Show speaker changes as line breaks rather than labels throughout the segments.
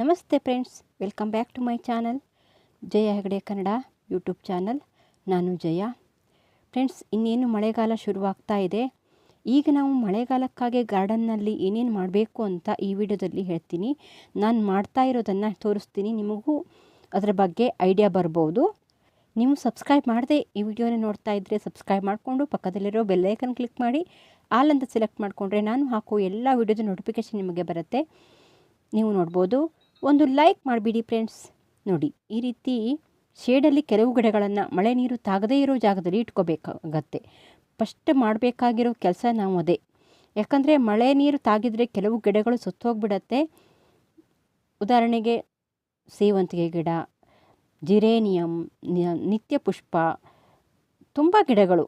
ನಮಸ್ತೆ friends, welcome back to my channel. Jaya Hegde Kannada YouTube channel. ನಾನು Jaya. Friends, ಇನ್ನೇನು ಮಳೆಗಾಲ ಶುರುವಾಗ್ತಾ ಇದೆ. ಈಗ ನಾವು ಮಳೆಗಾಲಕ್ಕಾಗಿ ಗಾರ್ಡನ್ನಲ್ಲಿ ಏನೇನು ಮಾಡಬೇಕು ಅಂತ ಈ ವಿಡಿಯೋದಲ್ಲಿ ಹೇಳ್ತೀನಿ. ನಾನು ಮಾಡ್ತಾ ಇರೋದನ್ನು ತೋರಿಸ್ತೀನಿ. ನಿಮಗೂ ಅದರ ಬಗ್ಗೆ ಐಡಿಯಾ ಬರ್ಬೋದು. ನೀವು ಸಬ್ಸ್ಕ್ರೈಬ್ ಮಾಡದೆ ಈ ವಿಡಿಯೋನ ನೋಡ್ತಾ ಇದ್ದರೆ ಸಬ್ಸ್ಕ್ರೈಬ್ ಮಾಡಿಕೊಂಡು ಪಕ್ಕದಲ್ಲಿರೋ ಬೆಲ್ಲೈಕನ್ ಕ್ಲಿಕ್ ಮಾಡಿ. ಆಲ್ ಅಂತ ಸೆಲೆಕ್ಟ್ ಮಾಡಿಕೊಂಡ್ರೆ ನಾನು ಹಾಕೋ ಎಲ್ಲ ವಿಡಿಯೋದ ನೋಟಿಫಿಕೇಷನ್ ನಿಮಗೆ ಬರುತ್ತೆ. ನೀವು ನೋಡ್ಬೋದು. ಒಂದು ಲೈಕ್ ಮಾಡಿಬಿಡಿ ಫ್ರೆಂಡ್ಸ್. ನೋಡಿ, ಈ ರೀತಿ ಶೇಡಲ್ಲಿ ಕೆಲವು ಗಿಡಗಳನ್ನು ಮಳೆ ನೀರು ತಾಗದೇ ಇರೋ ಜಾಗದಲ್ಲಿ ಇಟ್ಕೋಬೇಕಾಗತ್ತೆ. ಫಸ್ಟ್ ಮಾಡಬೇಕಾಗಿರೋ ಕೆಲಸ ನಾವು ಅದೇ. ಯಾಕಂದರೆ ಮಳೆ ನೀರು ತಾಗಿದರೆ ಕೆಲವು ಗಿಡಗಳು ಸುತ್ತೋಗ್ಬಿಡತ್ತೆ. ಉದಾಹರಣೆಗೆ ಸೇವಂತಿಗೆ ಗಿಡ, ಜಿರೇನಿಯಂ ನಿತ್ಯ ಪುಷ್ಪ, ತುಂಬ ಗಿಡಗಳು.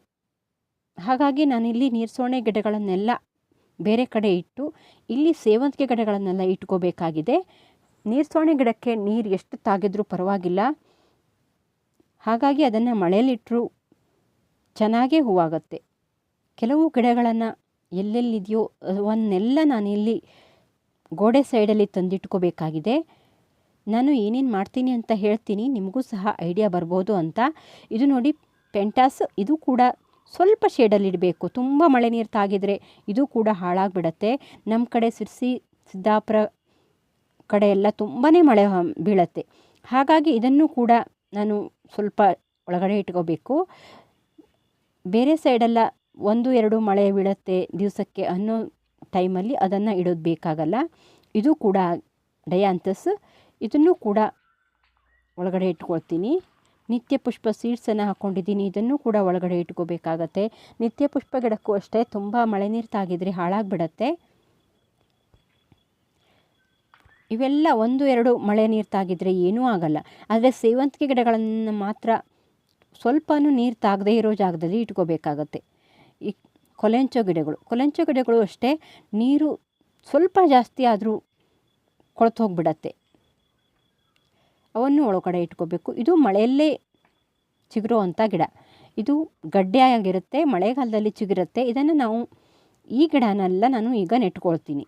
ಹಾಗಾಗಿ ನಾನಿಲ್ಲಿ ನೀರ್ಸೋಣೆ ಗಿಡಗಳನ್ನೆಲ್ಲ ಬೇರೆ ಕಡೆ ಇಟ್ಟು, ಇಲ್ಲಿ ಸೇವಂತಿಗೆ ಗಿಡಗಳನ್ನೆಲ್ಲ ಇಟ್ಕೋಬೇಕಾಗಿದೆ. ನೀರ್ಸೋಣೆ ಗಿಡಕ್ಕೆ ನೀರು ಎಷ್ಟು ತಾಗಿದ್ರೂ ಪರವಾಗಿಲ್ಲ. ಹಾಗಾಗಿ ಅದನ್ನು ಮಳೆಯಲ್ಲಿಟ್ಟರು ಚೆನ್ನಾಗೇ ಹೂವಾಗುತ್ತೆ. ಕೆಲವು ಗಿಡಗಳನ್ನು ಎಲ್ಲೆಲ್ಲಿದೆಯೋ ಅವನ್ನೆಲ್ಲ ನಾನಿಲ್ಲಿ ಗೋಡೆ ಸೈಡಲ್ಲಿ ತಂದಿಟ್ಕೋಬೇಕಾಗಿದೆ. ನಾನು ಏನೇನು ಮಾಡ್ತೀನಿ ಅಂತ ಹೇಳ್ತೀನಿ, ನಿಮಗೂ ಸಹ ಐಡಿಯಾ ಬರ್ಬೋದು ಅಂತ. ಇದು ನೋಡಿ ಪೆಂಟಾಸ್, ಇದು ಕೂಡ ಸ್ವಲ್ಪ ಶೇಡಲ್ಲಿಡಬೇಕು ತುಂಬ ಮಳೆ ನೀರು ತಾಗಿದರೆ ಇದು ಕೂಡ ಹಾಳಾಗಿಬಿಡತ್ತೆ. ನಮ್ಮ ಕಡೆ ಸಿರ್ಸಿ, ಸಿದ್ದಾಪುರ ಕಡೆ ಎಲ್ಲ ತುಂಬಾ ಮಳೆ ಬೀಳತ್ತೆ. ಹಾಗಾಗಿ ಇದನ್ನು ಕೂಡ ನಾನು ಸ್ವಲ್ಪ ಒಳಗಡೆ ಇಟ್ಕೋಬೇಕು. ಬೇರೆ ಸೈಡೆಲ್ಲ ಒಂದು, ಎರಡು ಮಳೆ ಬೀಳತ್ತೆ ದಿವಸಕ್ಕೆ ಅನ್ನೋ ಟೈಮಲ್ಲಿ ಅದನ್ನು ಇಡೋದು ಬೇಕಾಗಲ್ಲ. ಇದು ಕೂಡ ಡಯಾಂತಸ್ ಇದನ್ನು ಕೂಡ ಒಳಗಡೆ ಇಟ್ಕೊಳ್ತೀನಿ. ನಿತ್ಯ ಪುಷ್ಪ ಸೀಡ್ಸನ್ನು ಹಾಕ್ಕೊಂಡಿದ್ದೀನಿ ಇದನ್ನು ಕೂಡ ಒಳಗಡೆ ಇಟ್ಕೋಬೇಕಾಗತ್ತೆ. ನಿತ್ಯ ಪುಷ್ಪ ಗಿಡಕ್ಕೂ ಅಷ್ಟೇ ತುಂಬ ಮಳೆ ನೀರು ತಾಗಿದರೆ ಹಾಳಾಗಿಬಿಡತ್ತೆ. ಇವೆಲ್ಲ ಒಂದು ಎರಡು ಮಳೆ ನೀರು ತಾಗಿದರೆ ಏನೂ ಆಗಲ್ಲ. ಆದರೆ ಸೇವಂತಿಗೆ ಗಿಡಗಳನ್ನು ಮಾತ್ರ ಸ್ವಲ್ಪನೂ ನೀರು ತಾಗದೇ ಇರೋ ಜಾಗದಲ್ಲಿ ಇಟ್ಕೋಬೇಕಾಗತ್ತೆ. ಈ ಕೊಲೆಂಚೋ ಗಿಡಗಳು ಕೊಲೆಂಚೋ ಗಿಡಗಳು ಅಷ್ಟೇ ನೀರು ಸ್ವಲ್ಪ ಜಾಸ್ತಿ ಆದರೂ ಕೊಳತು ಹೋಗಿಬಿಡತ್ತೆ. ಅವನ್ನು ಒಳಗಡೆ ಇಟ್ಕೋಬೇಕು. ಇದು ಮಳೆಯಲ್ಲೇ ಚಿಗುರೋ ಗಿಡ. ಇದು ಗಡ್ಡೆಯಾಗಿರುತ್ತೆ, ಮಳೆಗಾಲದಲ್ಲಿ ಚಿಗುರುತ್ತೆ. ಇದನ್ನು ನಾವು ಈ ಗಿಡನೆಲ್ಲ ನಾನು ಈಗ ನೆಟ್ಕೊಳ್ತೀನಿ.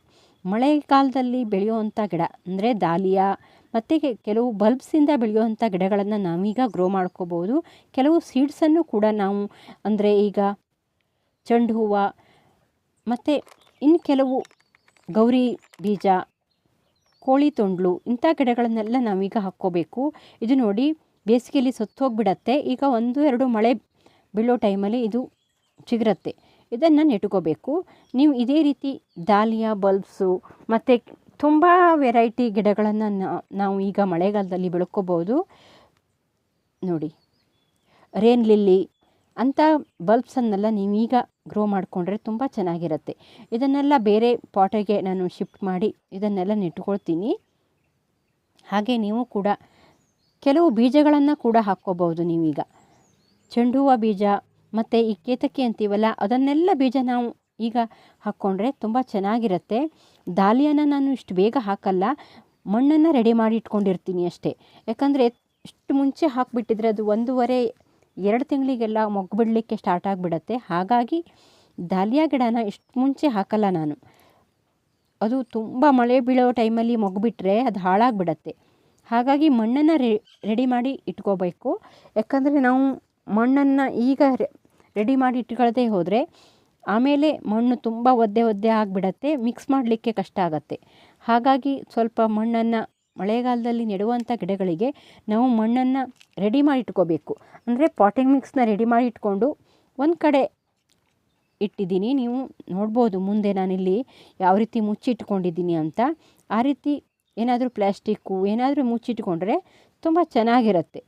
ಮಳೆಗಾಲದಲ್ಲಿ ಬೆಳೆಯುವಂಥ ಗಿಡ, ಅಂದರೆ ದಾಲಿಯಾ, ಮತ್ತು ಕೆಲವು ಬಲ್ಬ್ಸಿಂದ ಬೆಳೆಯುವಂಥ ಗಿಡಗಳನ್ನು ನಾವೀಗ ಗ್ರೋ ಮಾಡ್ಕೋಬೋದು. ಕೆಲವು ಸೀಡ್ಸನ್ನು ಕೂಡ ನಾವು, ಅಂದರೆ ಈಗ ಚೆಂಡು ಹೂವು, ಮತ್ತು ಇನ್ನು ಕೆಲವು ಗೌರಿ ಬೀಜ, ಕೋಳಿ ತೊಂಡ್ಲು, ಇಂಥ ಗಿಡಗಳನ್ನೆಲ್ಲ ನಾವೀಗ ಹಾಕ್ಕೋಬೇಕು. ಇದು ನೋಡಿ, ಬೇಸಿಗೆಯಲ್ಲಿ ಸತ್ತೋಗಿಬಿಡತ್ತೆ. ಈಗ ಒಂದು, ಎರಡು ಮಳೆ ಬೀಳೋ ಟೈಮಲ್ಲಿ ಇದು ಚಿಗುರತ್ತೆ. ಇದನ್ನು ನೆಟ್ಕೋಬೇಕು. ನೀವು ಇದೇ ರೀತಿ ದಾಲಿಯಾ, ಬಲ್ಬ್ಸು ಮತ್ತು ತುಂಬ ವೆರೈಟಿ ಗಿಡಗಳನ್ನು ನಾವು ಈಗ ಮಳೆಗಾಲದಲ್ಲಿ ಬೆಳ್ಕೋಬೋದು. ನೋಡಿ. ರೇನ್ ಲಿಲ್ಲಿ ಅಂಥ ಬಲ್ಬ್ಸನ್ನೆಲ್ಲ ನೀವೀಗ ಗ್ರೋ ಮಾಡಿಕೊಂಡ್ರೆ ತುಂಬ ಚೆನ್ನಾಗಿರುತ್ತೆ. ಇದನ್ನೆಲ್ಲ ಬೇರೆ ಪಾಟಿಗೆ ನಾನು ಶಿಫ್ಟ್ ಮಾಡಿ ಇದನ್ನೆಲ್ಲ ನೆಟ್ಕೊಳ್ತೀನಿ. ಹಾಗೆ ನೀವು ಕೂಡ ಕೆಲವು ಬೀಜಗಳನ್ನು ಕೂಡ ಹಾಕ್ಕೋಬೋದು ನೀವೀಗ. ಚೆಂಡು ಹೂವು ಬೀಜ ಮತ್ತು ಈ ಕೇತಕಿ ಅಂತೀವಲ್ಲ, ಅದನ್ನೆಲ್ಲ ಬೀಜ ನಾವು ಈಗ ಹಾಕ್ಕೊಂಡ್ರೆ ತುಂಬ ಚೆನ್ನಾಗಿರುತ್ತೆ. ದಾಲಿಯನ್ನು ನಾನು ಇಷ್ಟು ಬೇಗ ಹಾಕಲ್ಲ, ಮಣ್ಣನ್ನು ರೆಡಿ ಮಾಡಿ ಇಟ್ಕೊಂಡಿರ್ತೀನಿ ಅಷ್ಟೇ. ಯಾಕಂದರೆ ಇಷ್ಟು ಮುಂಚೆ ಹಾಕಿಬಿಟ್ಟಿದ್ರೆ ಅದು ಒಂದೂವರೆ, ಎರಡು ತಿಂಗಳಿಗೆಲ್ಲ ಮೊಗ್ಗು ಬಿಡಲಿಕ್ಕೆ ಸ್ಟಾರ್ಟ್ ಆಗಿಬಿಡತ್ತೆ. ಹಾಗಾಗಿ ದಾಲಿಯ ಗಿಡನ ಇಷ್ಟು ಮುಂಚೆ ಹಾಕಲ್ಲ ನಾನು. ಅದು ತುಂಬ ಮಳೆ ಬೀಳೋ ಟೈಮಲ್ಲಿ ಮೊಗ್ಗು ಬಿಟ್ಟರೆ ಅದು ಹಾಳಾಗಿಬಿಡತ್ತೆ. ಹಾಗಾಗಿ ಮಣ್ಣನ್ನು ರೆಡಿ ಮಾಡಿ ಇಟ್ಕೋಬೇಕು. ಯಾಕಂದರೆ ನಾವು ಮಣ್ಣನ್ನು ಈಗ ರೆಡಿ ಮಾಡಿ ಇಟ್ಕೊಳ್ಳದೆ ಹೋದರೆ, ಆಮೇಲೆ ಮಣ್ಣು ತುಂಬ ಒದ್ದೆ ಒದ್ದೆ ಆಗಿಬಿಡತ್ತೆ ಮಿಕ್ಸ್ ಮಾಡಲಿಕ್ಕೆ ಕಷ್ಟ ಆಗುತ್ತೆ. ಹಾಗಾಗಿ ಸ್ವಲ್ಪ ಮಣ್ಣನ್ನು, ಮಳೆಗಾಲದಲ್ಲಿ ನೆಡುವಂಥ ಗಿಡಗಳಿಗೆ ನಾವು ಮಣ್ಣನ್ನು ರೆಡಿ ಮಾಡಿ ಇಟ್ಕೋಬೇಕು. ಅಂದರೆ ಪಾಟಿಂಗ್ ಮಿಕ್ಸ್ನ ರೆಡಿ ಮಾಡಿ ಇಟ್ಕೊಂಡು ಒಂದು ಕಡೆ ಇಟ್ಟಿದ್ದೀನಿ. ನೀವು ನೋಡ್ಬೋದು ಮುಂದೆ ನಾನಿಲ್ಲಿ ಯಾವ ರೀತಿ ಮುಚ್ಚಿಟ್ಕೊಂಡಿದ್ದೀನಿ ಅಂತ. ಆ ರೀತಿ ಏನಾದರೂ ಪ್ಲ್ಯಾಸ್ಟಿಕ್ಕು ಏನಾದರೂ ಮುಚ್ಚಿಟ್ಕೊಂಡ್ರೆ ತುಂಬ ಚೆನ್ನಾಗಿರುತ್ತೆ.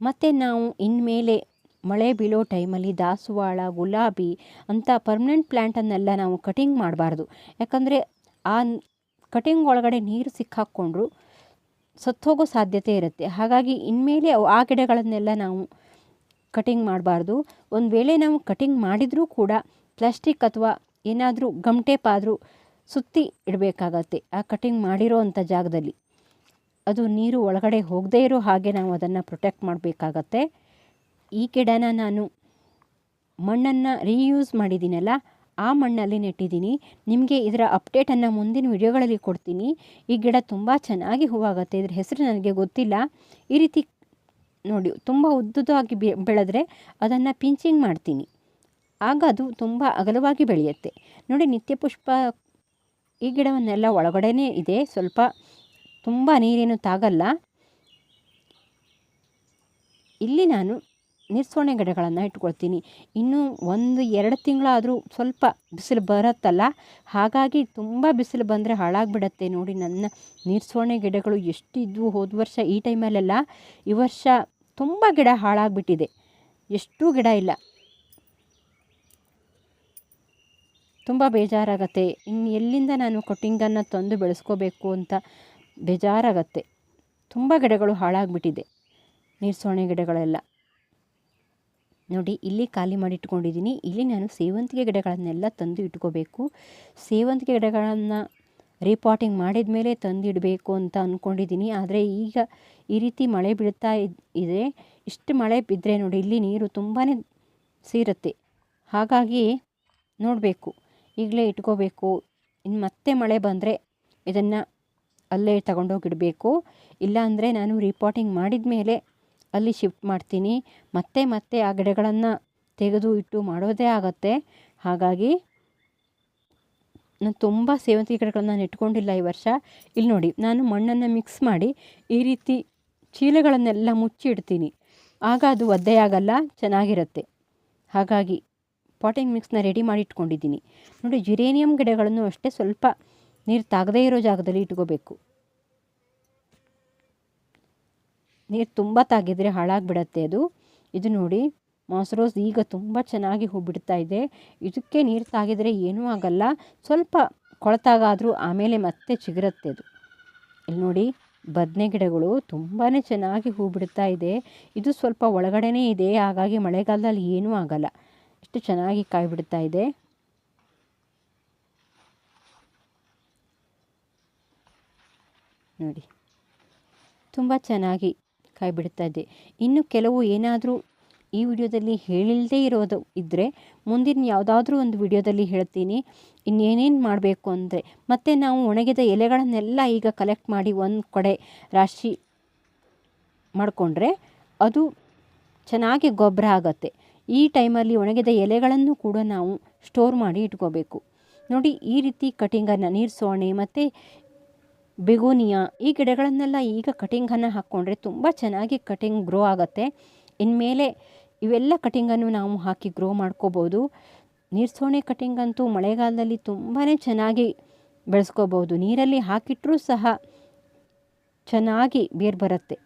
ಮತ್ತು ನಾವು ಇನ್ಮೇಲೆ ಮಳೆ ಬೀಳೋ ಟೈಮಲ್ಲಿ ದಾಸವಾಳ, ಗುಲಾಬಿ ಅಂಥ ಪರ್ಮನೆಂಟ್ ಪ್ಲ್ಯಾಂಟನ್ನೆಲ್ಲ ನಾವು ಕಟಿಂಗ್ ಮಾಡಬಾರ್ದು. ಯಾಕಂದರೆ ಆ ಕಟಿಂಗ್ ಒಳಗಡೆ ನೀರು ಸಿಕ್ಕಾಕ್ಕೊಂಡ್ರು ಸತ್ತೋಗೋ ಸಾಧ್ಯತೆ ಇರುತ್ತೆ. ಹಾಗಾಗಿ ಇನ್ಮೇಲೆ ಆ ಗಿಡಗಳನ್ನೆಲ್ಲ ನಾವು ಕಟಿಂಗ್ ಮಾಡಬಾರ್ದು. ಒಂದು ವೇಳೆ ನಾವು ಕಟಿಂಗ್ ಮಾಡಿದರೂ ಕೂಡ ಪ್ಲಾಸ್ಟಿಕ್ ಅಥವಾ ಏನಾದರೂ ಗಮ್ಟೇಪ್ ಆದರೂ ಸುತ್ತಿ ಇಡಬೇಕಾಗತ್ತೆ ಆ ಕಟಿಂಗ್ ಮಾಡಿರೋ ಅಂಥ ಜಾಗದಲ್ಲಿ. ಅದು ನೀರು ಒಳಗಡೆ ಹೋಗದೇ ಇರೋ ಹಾಗೆ ನಾವು ಅದನ್ನು ಪ್ರೊಟೆಕ್ಟ್ ಮಾಡಬೇಕಾಗತ್ತೆ. ಈ ಗಿಡನ ನಾನು ಮಣ್ಣನ್ನು ರೀಯೂಸ್ ಮಾಡಿದ್ದೀನಲ್ಲ, ಆ ಮಣ್ಣಲ್ಲಿ ನೆಟ್ಟಿದ್ದೀನಿ. ನಿಮಗೆ ಇದರ ಅಪ್ಡೇಟನ್ನು ಮುಂದಿನ ವಿಡಿಯೋಗಳಲ್ಲಿ ಕೊಡ್ತೀನಿ. ಈ ಗಿಡ ತುಂಬ ಚೆನ್ನಾಗಿ ಹೂವಾಗುತ್ತೆ ಇದ್ರ ಹೆಸರು ನನಗೆ ಗೊತ್ತಿಲ್ಲ. ಈ ರೀತಿ ನೋಡಿ, ತುಂಬ ಉದ್ದುದಾಗಿ ಬೆಳೆದ್ರೆ ಅದನ್ನು ಪಿಂಚಿಂಗ್ ಮಾಡ್ತೀನಿ. ಆಗ ಅದು ತುಂಬ ಅಗಲವಾಗಿ ಬೆಳೆಯುತ್ತೆ. ನೋಡಿ ನಿತ್ಯ ಪುಷ್ಪ ಈ ಗಿಡವನ್ನೆಲ್ಲ ಒಳಗಡೆನೇ ಇದೆ. ಸ್ವಲ್ಪ ತುಂಬ ನೀರೇನು ತಾಗಲ್ಲ. ಇಲ್ಲಿ ನಾನು ನಿರ್ಸೋಣೆ ಗಿಡಗಳನ್ನು ಇಟ್ಕೊಳ್ತೀನಿ. ಇನ್ನೂ ಒಂದು ಎರಡು ತಿಂಗಳಾದರೂ ಸ್ವಲ್ಪ ಬಿಸಿಲು ಬರುತ್ತಲ್ಲ? ಹಾಗಾಗಿ ತುಂಬ ಬಿಸಿಲು ಬಂದರೆ ಹಾಳಾಗಿಬಿಡತ್ತೆ ನೋಡಿ ನನ್ನ ನಿರ್ಸೋಣೆ ಗಿಡಗಳು ಎಷ್ಟಿದ್ವು ಹೋದ ವರ್ಷ ಈ ಟೈಮಲ್ಲೆಲ್ಲ. ಈ ವರ್ಷ ತುಂಬ ಗಿಡ ಹಾಳಾಗಿಬಿಟ್ಟಿದೆ. ಎಷ್ಟು ಗಿಡ ಇಲ್ಲ. ತುಂಬ ಬೇಜಾರಾಗತ್ತೆ. ಇನ್ನು ಎಲ್ಲಿಂದ ನಾನು ಕಟಿಂಗನ್ನು ತಂದು ಬೆಳೆಸ್ಕೋಬೇಕು ಅಂತ ಬೇಜಾರಾಗತ್ತೆ. ತುಂಬ ಗಿಡಗಳು ಹಾಳಾಗಿಬಿಟ್ಟಿದೆ. ನೀರ್ಸೋಣೆ ಗಿಡಗಳೆಲ್ಲ. ನೋಡಿ, ಇಲ್ಲಿ ಖಾಲಿ ಮಾಡಿ ಇಟ್ಕೊಂಡಿದ್ದೀನಿ ಇಲ್ಲಿ ನಾನು ಸೇವಂತಿಗೆ ಗಿಡಗಳನ್ನೆಲ್ಲ ತಂದು ಇಟ್ಕೋಬೇಕು. ಸೇವಂತಿಗೆ ಗಿಡಗಳನ್ನು ರೀಪಾಟಿಂಗ್ ಮಾಡಿದ ಮೇಲೆ ತಂದಿಡಬೇಕು ಅಂತ ಅಂದ್ಕೊಂಡಿದ್ದೀನಿ ಆದರೆ ಈಗ ಈ ರೀತಿ ಮಳೆ ಬೀಳ್ತಾ ಇದೆ ಇಷ್ಟು ಮಳೆ ಬಿದ್ದರೆ ನೋಡಿ, ಇಲ್ಲಿ ನೀರು ತುಂಬಾ ಸೇರುತ್ತೆ. ಹಾಗಾಗಿ ನೋಡಬೇಕು. ಈಗಲೇ ಇಟ್ಕೋಬೇಕು. ಇನ್ನು ಮತ್ತೆ ಮಳೆ ಬಂದರೆ ಇದನ್ನು ಅಲ್ಲೇ ತಗೊಂಡೋಗಿಡಬೇಕು. ಇಲ್ಲಾಂದರೆ ನಾನು ರೀಪಾಟಿಂಗ್ ಮಾಡಿದ ಮೇಲೆ ಅಲ್ಲಿ ಶಿಫ್ಟ್ ಮಾಡ್ತೀನಿ. ಮತ್ತೆ ಮತ್ತೆ ಆ ಗಿಡಗಳನ್ನು ತೆಗೆದು ಇಟ್ಟು ಮಾಡೋದೇ ಆಗತ್ತೆ. ಹಾಗಾಗಿ ನಾನು ತುಂಬ ಸೇವಂತಿಗೆ ಗಿಡಗಳನ್ನು ನಾನು ಇಟ್ಕೊಂಡಿಲ್ಲ ಈ ವರ್ಷ. ಇಲ್ಲಿ ನೋಡಿ, ನಾನು ಮಣ್ಣನ್ನು ಮಿಕ್ಸ್ ಮಾಡಿ ಈ ರೀತಿ ಚೀಲಗಳನ್ನೆಲ್ಲ ಮುಚ್ಚಿ ಇಡ್ತೀನಿ. ಆಗ ಅದು ಒದ್ದೆಯಾಗಲ್ಲ ಚೆನ್ನಾಗಿರುತ್ತೆ. ಹಾಗಾಗಿ ಪಾಟಿಂಗ್ ಮಿಕ್ಸ್ನ ರೆಡಿ ಮಾಡಿ ಇಟ್ಕೊಂಡಿದ್ದೀನಿ. ನೋಡಿ ಜಿರೇನಿಯಂ ಗಿಡಗಳನ್ನು ಅಷ್ಟೇ ಸ್ವಲ್ಪ ನೀರು ತಾಗದೇ ಇರೋ ಜಾಗದಲ್ಲಿ ಇಟ್ಕೋಬೇಕು. ನೀರು ತುಂಬ ತಾಗಿದರೆ ಹಾಳಾಗಿಬಿಡತ್ತೆ ಅದು. ಇದು ನೋಡಿ ಮಾಸ್ರೋಸ್ ಈಗ ತುಂಬ ಚೆನ್ನಾಗಿ ಹೂ ಬಿಡ್ತಾ ಇದೆ. ಇದಕ್ಕೆ ನೀರು ತಾಗಿದರೆ ಏನೂ ಆಗಲ್ಲ. ಸ್ವಲ್ಪ ಕೊಳತಾಗಾದರೂ ಆಮೇಲೆ ಮತ್ತೆ ಚಿಗುರತ್ತೆ ಅದು. ಇಲ್ಲಿ ನೋಡಿ, ಬದನೆ ಗಿಡಗಳು ತುಂಬಾ ಚೆನ್ನಾಗಿ ಹೂ ಬಿಡ್ತಾ ಇದೆ. ಇದು ಸ್ವಲ್ಪ ಒಳಗಡೆನೇ ಇದೆ, ಹಾಗಾಗಿ ಮಳೆಗಾಲದಲ್ಲಿ ಏನೂ ಆಗಲ್ಲ. ಎಷ್ಟು ಚೆನ್ನಾಗಿ ಕಾಯಿ ಬಿಡ್ತಾ ಇದೆ. ನೋಡಿ, ತುಂಬ ಚೆನ್ನಾಗಿ ಕಾಯಿ ಬಿಡ್ತಾ ಇದೆ ಇನ್ನು ಕೆಲವು ಏನಾದರೂ ಈ ವಿಡಿಯೋದಲ್ಲಿ ಹೇಳಿಲ್ಲದೆ ಇರೋದು ಇದ್ದರೆ ಮುಂದಿನ ಯಾವುದಾದ್ರೂ ಒಂದು ವಿಡಿಯೋದಲ್ಲಿ ಹೇಳ್ತೀನಿ. ಇನ್ನೇನೇನು ಮಾಡಬೇಕು ಅಂದರೆ ಮತ್ತು ನಾವು ಒಣಗಿದ ಎಲೆಗಳನ್ನೆಲ್ಲ ಈಗ ಕಲೆಕ್ಟ್ ಮಾಡಿ ಒಂದು ಕಡೆ ರಾಶಿ ಮಾಡಿಕೊಂಡ್ರೆ ಅದು ಚೆನ್ನಾಗಿ ಗೊಬ್ಬರ ಆಗತ್ತೆ. ಈ ಟೈಮಲ್ಲಿ ಒಣಗಿದ ಎಲೆಗಳನ್ನು ಕೂಡ ನಾವು ಸ್ಟೋರ್ ಮಾಡಿ ಇಟ್ಕೋಬೇಕು. ನೋಡಿ ಈ ರೀತಿ ಕಟಿಂಗನ್ನು ನೀರು ಸೋಣೆ ಮತ್ತು ಬೆಗೋನಿಯಾ ಈ ಗಿಡಗಳನ್ನೆಲ್ಲ ಈಗ ಕಟಿಂಗನ್ನು ಹಾಕ್ಕೊಂಡ್ರೆ ತುಂಬ ಚೆನ್ನಾಗಿ ಕಟಿಂಗ್ ಗ್ರೋ ಆಗುತ್ತೆ. ಇನ್ಮೇಲೆ ಇವೆಲ್ಲ ಕಟಿಂಗನ್ನು ನಾವು ಹಾಕಿ ಗ್ರೋ ಮಾಡ್ಕೋಬೋದು. ನೀರ್ಸೋಣೆ ಕಟಿಂಗ್ ಅಂತೂ ಮಳೆಗಾಲದಲ್ಲಿ ತುಂಬಾ ಚೆನ್ನಾಗಿ ಬೆಳೆಸ್ಕೋಬೋದು. ನೀರಲ್ಲಿ ಹಾಕಿಟ್ಟರೂ ಸಹ ಚೆನ್ನಾಗಿ ಬೇರು ಬರುತ್ತೆ.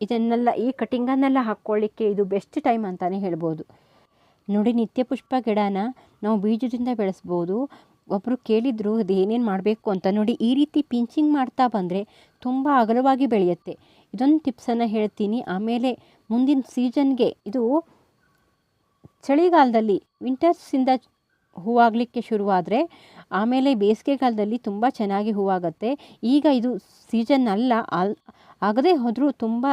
ಇದನ್ನೆಲ್ಲ ಈ ಕಟಿಂಗನ್ನೆಲ್ಲ ಹಾಕ್ಕೊಳ್ಳಿಕ್ಕೆ ಇದು ಬೆಸ್ಟ್ ಟೈಮ್ ಅಂತಲೇ ಹೇಳ್ಬೋದು. ನೋಡಿ ನಿತ್ಯ ಪುಷ್ಪ ಗಿಡನ ನಾವು ಬೀಜದಿಂದ ಬೆಳೆಸ್ಬೋದು. ಒಬ್ಬರು ಕೇಳಿದರು ಅದು ಮಾಡಬೇಕು? ಅಂತ ನೋಡಿ ಈ ರೀತಿ ಪಿಂಚಿಂಗ್ ಮಾಡ್ತಾ ಬಂದರೆ ತುಂಬ ಅಗಲವಾಗಿ ಬೆಳೆಯುತ್ತೆ. ಇದೊಂದು ಟಿಪ್ಸನ್ನು ಹೇಳ್ತೀನಿ. ಆಮೇಲೆ ಮುಂದಿನ ಸೀಸನ್ಗೆ ಇದು ಚಳಿಗಾಲದಲ್ಲಿ ವಿಂಟರ್ಸಿಂದ ಹೂವಾಗಲಿಕ್ಕೆ ಶುರುವಾದರೆ ಆಮೇಲೆ ಬೇಸಿಗೆಗಾಲದಲ್ಲಿ ತುಂಬ ಚೆನ್ನಾಗಿ ಹೂವಾಗುತ್ತೆ ಈಗ ಇದು ಸೀಸನ್ ಅಲ್ಲ, ಅಲ್ ಆಗದೇ ಹೋದರೂ ತುಂಬ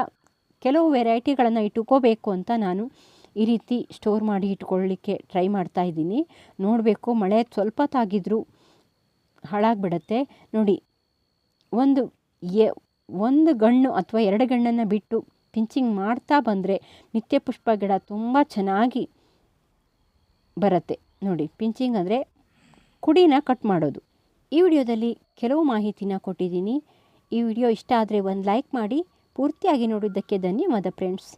ಕೆಲವು ವೆರೈಟಿಗಳನ್ನು ಇಟ್ಕೋಬೇಕು ಅಂತ ನಾನು ಈ ರೀತಿ ಸ್ಟೋರ್ ಮಾಡಿ ಇಟ್ಕೊಳ್ಳಿಕ್ಕೆ ಟ್ರೈ ಮಾಡ್ತಾ ಇದ್ದೀನಿ. ನೋಡಬೇಕು, ಮಳೆ ಸ್ವಲ್ಪ ತಾಗಿದ್ರೂ ಹಾಳಾಗಿಬಿಡತ್ತೆ. ನೋಡಿ, ಒಂದು ಎ, ಒಂದು ಗಣ್ಣು ಅಥವಾ ಎರಡು ಗಣ್ಣನ್ನು ಬಿಟ್ಟು ಪಿಂಚಿಂಗ್ ಮಾಡ್ತಾ ಬಂದರೆ ನಿತ್ಯ ಪುಷ್ಪ ಗಿಡ ತುಂಬ ಚೆನ್ನಾಗಿ ಬರುತ್ತೆ. ನೋಡಿ, ಪಿಂಚಿಂಗ್ ಅಂದರೆ ಕುಡಿನ ಕಟ್ ಮಾಡೋದು. ಈ ವಿಡಿಯೋದಲ್ಲಿ ಕೆಲವು ಮಾಹಿತಿನ ಕೊಟ್ಟಿದ್ದೀನಿ. ಈ ವಿಡಿಯೋ ಇಷ್ಟ ಆದರೆ ಒಂದು ಲೈಕ್ ಮಾಡಿ, ಪೂರ್ತಿಯಾಗಿ ನೋಡಿದ್ದಕ್ಕೆ ಧನ್ಯವಾದ ಫ್ರೆಂಡ್ಸ್.